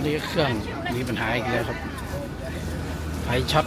นนี้เครื่องมีปัญหาอีกแล้วครับ ไฟช็อต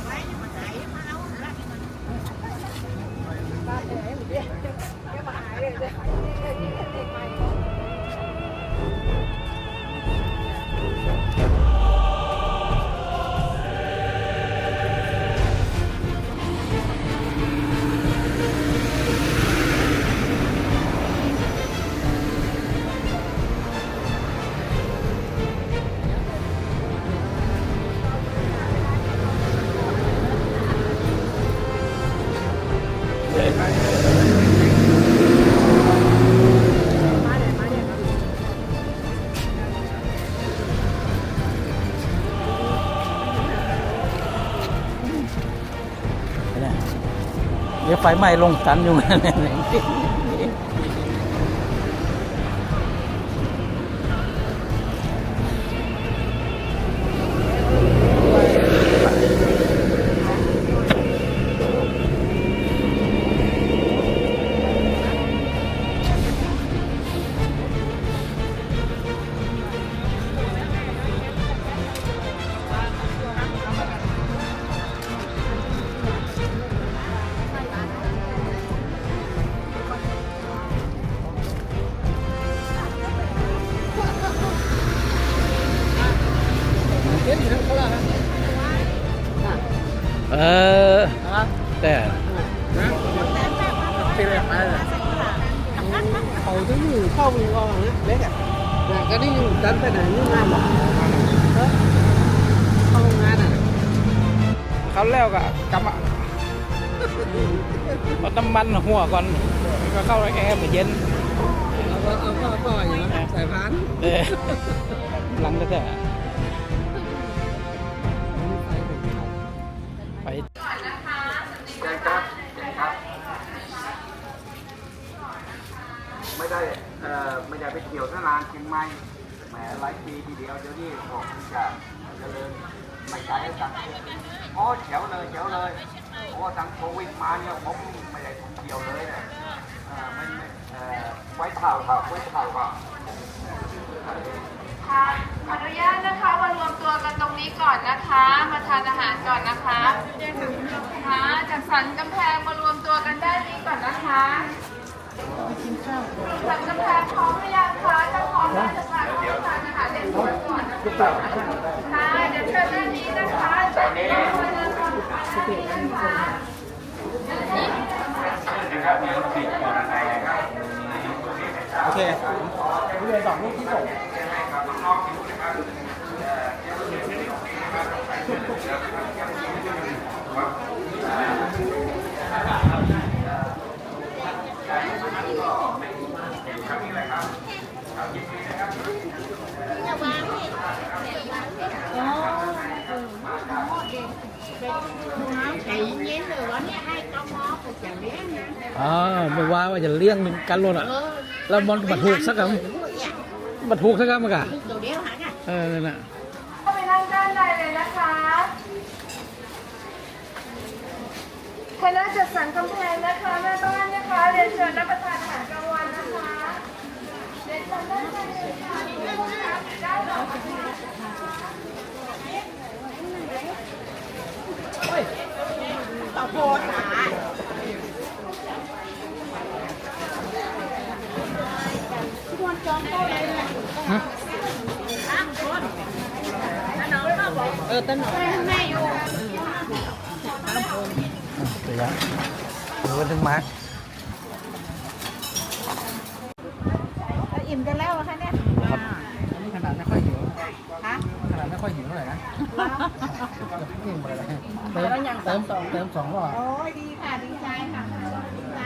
เดี๋ยวไฟไหม้ลงสันอยู่นั่นเอง không ngon à เขาแล้วก็กำอะเอาน้ำมันหัวก่อนก็เข้าแอร์มาเย็น ờ ờ ờ ờ gì đó xài phán เออหลังก็แต่ไปไม่ได้เอ่อไม่ได้ไปเที่ยวสนานเชียงใหม่แหมหลายปีทีเดียวเดี๋ยวนี้ผมจะเจริญ ไม่ไกลจังโอ้เฉียวเลยเฉียวเลยโอ้ทางโควิดมาเนี่ยผมไม่ได้ท่องเที่ยวเลยนะเอ่อไม่ไม่เอ่อไว้เท่าครับไว้เท่าครับค่ะขออนุญาตนะคะมารวมตัวกันตรงนี้ก่อนนะคะ มาทานอาหารก่อนนะคะค่ะจากสันกำแพงมารวมตัวกันได้นี้ก่อนนะคะสันกำแพงพร้อมหรือยังคะถ้าพร้อมแล้วจะพาเข้าไปทานอาหารเด็ดก่อนนะคะ ค่ะเดี๋ยวเชิญด้านนี้นะคะตอนนี้มาเค่ะด้านนี้นะคะนะครับมีรถติดก่อนะไรนะครับโอเคเรือสองลูกที่ส่งอไม่ว่าว่าจะ เลี้ยงเป็นกันรถอะแล้วมันบัดถูกสักกันบัดถูกสักกันมั้งกะเออนั่นน่ะเข้าไปนั่งด้านในเลยนะคะคณะจัดสรรกำแพงนะคะแม่บ้านนะคะเรียนเชิญรับประทานอาหารกลางวันนะคะเรียนเชิญด้านในเลยค่ะได้หรอ เออต้นหนเดี๋ยวนะเดี๋ยววันถึงมาอิ่มกันแล้วเหรอคะเนี่ยครับอันนี้ขนาดไม่ค่อยหิวฮะขนาดไม่ค่อยหิวเท่าไหร่นะยิ่งไปเลยเติมแล้วยังเติมสองเติมสองก็โอ้ยดีค่ะดีใจค่ะดีใจ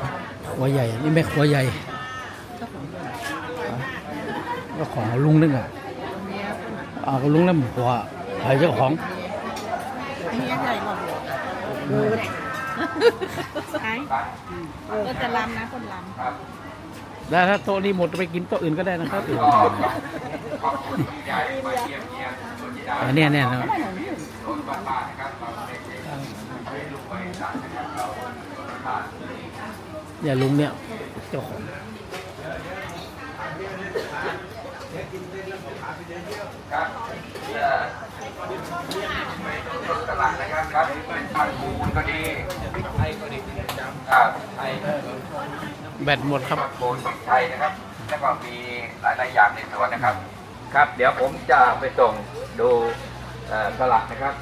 ค่ะขัวใหญ่ นี่แม่ขัวใหญ่ ก็ของลุงนึงอะอ่าก็ลุงนั่นขัวใครเจ้าของอันนี้ใหญ่กว่าดูเนี่ยไอ้ก็จะลำนะคนลำแล้วถ้าโต๊ะนี้หมดไปกินโต๊ะอื่นก็ได้นะครับอันเนี้ยเนี่ยนะเนี่ยลุงเนี่ยเจ้าของ ครับเอ่อตลาดนะครับครับเป็นผักบูนก็ดีไทยก็ดีครับไทยแบตหมดครับผักบูนไทยนะครับ แล้วก็มีหลายๆอย่างในสวนนะครับ ครับ เดี๋ยวผมจะไปส่งดูเอ่อตลาดนะครับ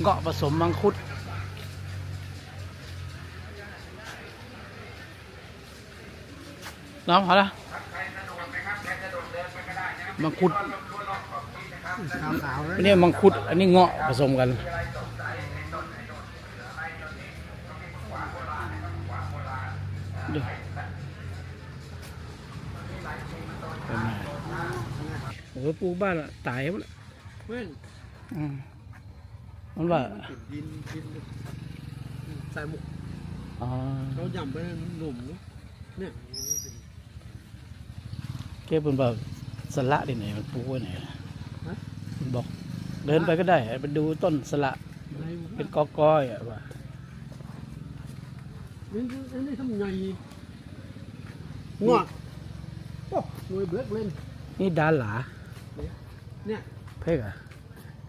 เงาะผสมมังคุด น้องพอละมังคุดขาวๆอันนี้มังคุด อันนี้เงาะผสมกันเดี๋ยวเป็นไงโอ้โหปลูกบ้านละตายหมดละเพื่อนอืมมันว่าดินดินใส่หมกอ๋อเขายำไปหนุ่มเนี่ย แกเป็นแบบสละที่ไหนมันปลูกไว้ไหนล่ะมันบอก เดินไปก็ได้ไปดูต้นสละอะไรเป็นกอก้อยๆอะว่านี่นี่ทำไงงัวโอ้หน่วยเบิกเล่นนี่ดาหลาเนี่ยเพ่กอะ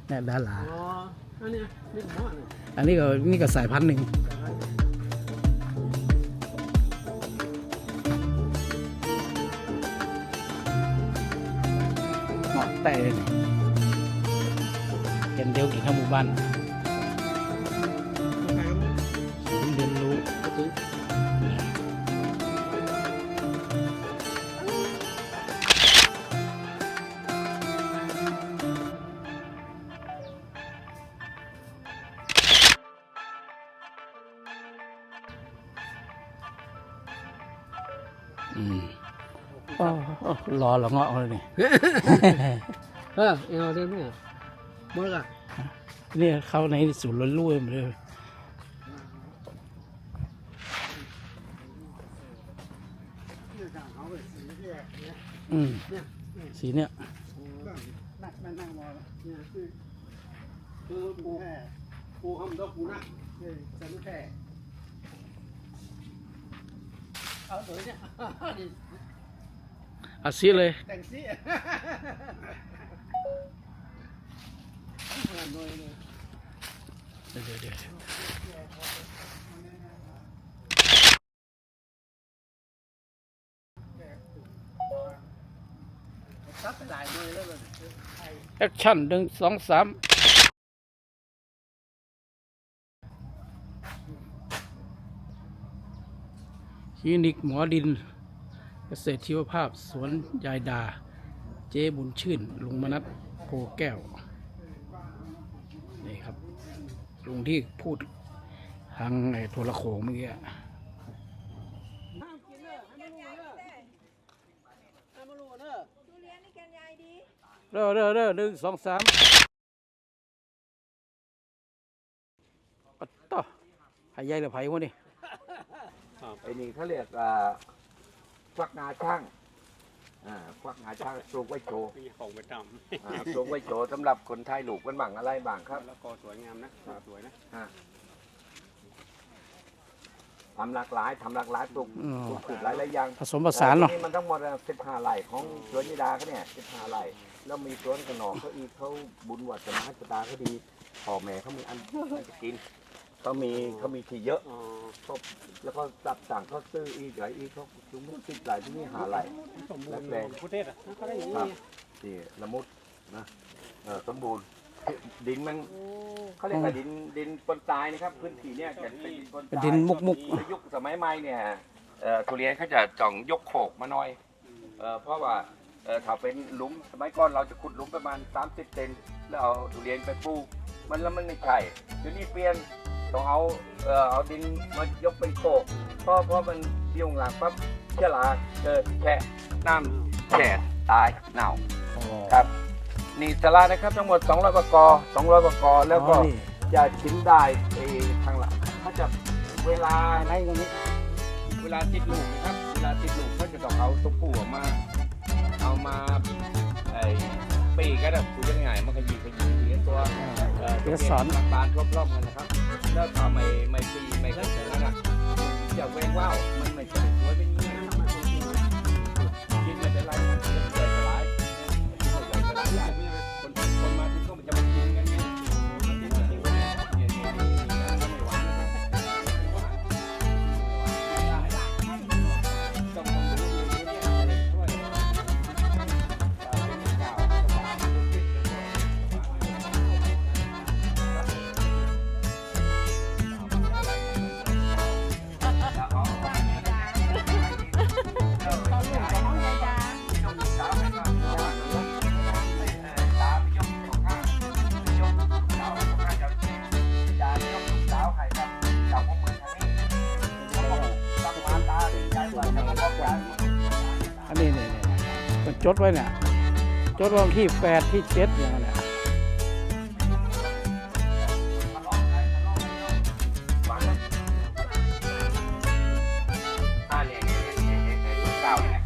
เนี่ยดาหลาอ๋ออันเนี้ยนี่หม้อเนี่ยอันนี้ก็นี่ก็สายพันธุ์หนึ่ง เหมาะแต่เลยนี่กั นเดียวกินทั้งหมู่บ้านศูนย์เรียนรู้อืมอ๋ออ๋อรอเหรอเงาะเลยนี่ เออเอาเดี๋ยวนี้หมดละเนี่ยเข้าในศูนย์ล้วนรุ่ยหมดเลยอืมสีเนี่ยนักนั่งมอเนี่ยคือคือปูปูทำดอกปูนะคือจะรู้แค่เอาตัวเนี่ย เอาสีเลย แต่งซี่เลยเดี๋ยวเดี๋ยวซับหลายหน่อยแล้วแอคชั่นหนึ่งสองสามคลินิกหมอดิน เกษตรชีวภาพสวนยายดา เจ๊บุญชื่น ลุงมนัทโพแก้ว นี่ครับ ลุงที่พูดทางไอ้โทรโขงเมื่อกี้เรู้เรู้เนอเรียนนี่แกนยายดีเด้อเด้อเด้อหนึ่งสองสามปัดต่อหายใหญ่หรือไผ่วะนี่ไอ้นี่เขาเรียกอ่า ฟักงาช่างอ่าฟักงาช่างปลูกไว้โชว์มีของประจอ่าปลูกไว้โชว์สำหรับคนไทยลูกมันบังอะไรบ้างครับำแล้วก็สวยงามนะสวยนะทำหลากหลายทำหลากหลายปลูกอ๋อปลูกปลูกหลายหลายอย่างผสมผสานเนาะแต่ที่มันทั้งหมดสิบห้าไร่ของสวนยิดาเขาเนี่ยสิบห้าไร่แล้วมีสวนกระหนองเขาอีกเขาบุญวัฒนาชะตาเขาดีพ่อแม่เขามีอันอันจะกิน เขามีเขามีที่เยอะอ๋อเขาแล้วก็จับสั่งเขาซื้ออีกหลายอีกเขาจุงติดหลายที่นี่หาไร่สมบูรณ์ประเทศอะเขาได้อย่างครันี้บนี่ละมุดนะเออสมบูรณ์ดินมันเขาเรียกว่าดินดินปนทรายนะครับพื้นที่เนี่ยจะเป็นดินปนทเป็นรายดินมุกมุกในยุคสมัยใหม่เนี่ยเอ่อทุเรียนเขาจะจ่องยกโขกมาหน่อยเอ่อเพราะว่าเอ่อถ้าเป็นหลุมสมัยก่อนเราจะขุดหลุมประมาณ 30 เซนแล้วเอาทุเรียนไปปลูกมันแล้วมันไม่ใช่เดี๋ยวนี้เปลี่ยน ต้องเอาเอ่อเอาดินมายกเป็นโขกเพราะเพราะมันเดี่ยวหลังปั๊บเชื้อราเกิดแฉะน้ำแฉะตายเน่าครับ นี่สลานะครับทั้งหมด 200ประกอ200ประกอแล้วก็อ๋อนี่จะชิ้นได้ไอ้ทางหลังเขาจะเวลาอะไรตรงนี้ เวลาติดลูกนะครับ เวลาติดลูกเขาจะต้องเอาตัวผู้ออกมา เอามาไอ้ปีกก็แบบคุยยังไงมันขยี้ขยี้เลี้ยงตัวเอ่อตัวเมียบานรอบๆกันนะครับ แล้วถ้าไม่ไม่ปีไม่ขึ้นอย่างนั้นอะจะแวงว่าวมันไม่ใช่ ดไว้เนี่ย จดไว้วันที่แปดที่เจ็ดอย่างนั้นแหละอ่าเนี่ยเนี่ยเนี่ยเนี่ยเนี่ยรุ่นเก่าเนี่ย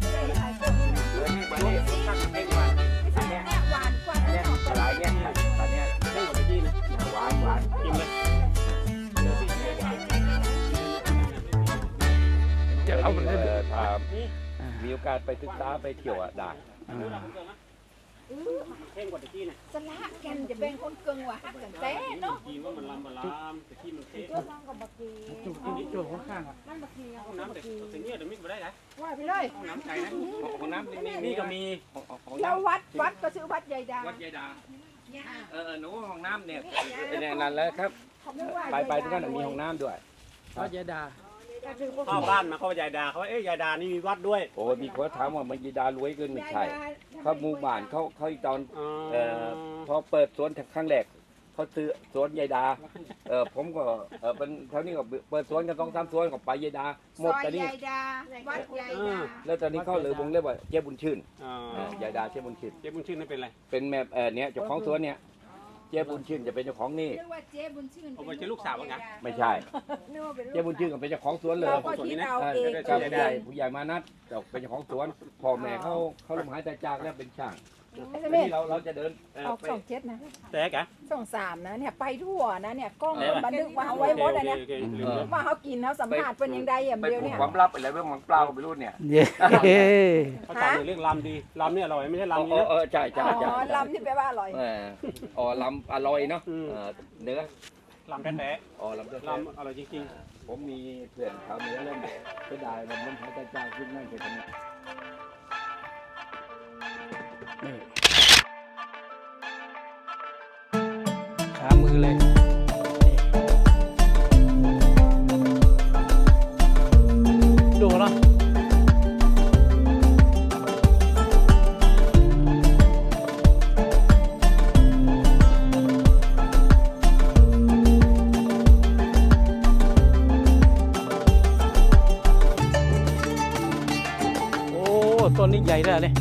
เหลือนี่วันนี้ตั้งให้วันอันเนี้ยอันเนี้ยหลายเนี่ยอันเนี้ยเล่นกว่าตะกี้นะหวานหวานกินเลยจะเอาไปเอเล่นอถ้ามีโอกาสไปศึกษาไปเที่ยวอะได้อ่า เล่นกว่าตะกี้นะสละแกนจะเป็นคนเกิงว่ะกันแต่เนาะกินว่ามันลำบลามตะกี้มันเท่ตัวน้องกับบักกีจุกจุกข้างๆอะมันบักกีห้องน้ำแต่แต่เนี่ยเดี๋ยวมิดมาได้นะว่าไปเลยห้องน้ำไกลนะของน้ำนี่นี่ก็มีของเราน้ำวัดวัดก็ซื้อวัดใหญ่ดังวัดยายดาเออหนูห้องน้ำเนี่ยเนี่ยนั่นแหละครับไปไปที่นั่นมีห้องน้ำด้วยพระยาดา เข้าบ้านมาเขายายดาเขาเอ้ยยายดานี่มีวัดด้วย โอ้ยมีคนถามว่ามันยายดารวยเกินไม่ใช่เขาหมู่บ้านเขาเขาอีกตอนเอ่อพอเปิดสวนครั้งแรกเขาซื้อสวนยายดาเออผมก็เออเป็นเท่านี้ก็เปิดสวนกันสองสามสวนก็ไปยายดาหมดแต่นี่ใหญ่ดาวัดใหญ่ดาแล้วตอนนี้เขาเลยวงเรียกว่าเจ๊บุญชื่นอ่าเออยายดาเจ๊บุญชื่นเจ๊บุญชื่นนั่นเป็นไรเป็นแม่เออเนี้ยเจ้าของสวนเนี่ย เจ๊บุญชื่นจะเป็นเจ้าของนี่นึกว่าเจ๊บุญชื่นผมไปเจอลูกสาวบ้างไง ไม่ใช่ นึกว่าเป็นเจ๊บุญชื่นก็เป็นเจ้าของสวนเลยเราก็คิดเอาเองใช่ผู้ใหญ่ผู้ใหญ่มานัดเราเป็นเจ้าของสวนพ่อแม่เขาเขาลมหายใจจากแล้วเป็นช่าง ไม่ใช่ทีแม่นี้เราเราจะเดินเอ่อออกไปสองเจ็ดนะแต่กะสองสามนะเนี่ยไปทั่วนะเนี่ยกล้องบันทึกมาเอาไว้หมดอันเนี้ยโอเคโอเคลืมแล้วว่าเขากินเขาสัมผัสเป็นยังไงอย่างไปเดียวพูดเนี่ย ความลับอะไรเรื่องของเปล่าก็ไม่รู้เนี่ยเย้เขาจำเรื่องลำดีลำเนี่ยอร่อยไม่ใช่เออลำนี้นะเออใช่ใช่อ๋ใช่อลำที่แปลว่าอร่อย เอออ๋อลำอร่อยเนาะอืมเออเนื้อลำแท้อ๋อลำเนื้อๆลำอร่อยจริงผมมีเพื่อนชาวเหนือเริ่มเสียดายมันลมหายใจจากขึ้นนั่นคือทำไมนี่ ขามือเลยดูนะโอ้ต้นนี้ใหญ่แล้วเนี่ย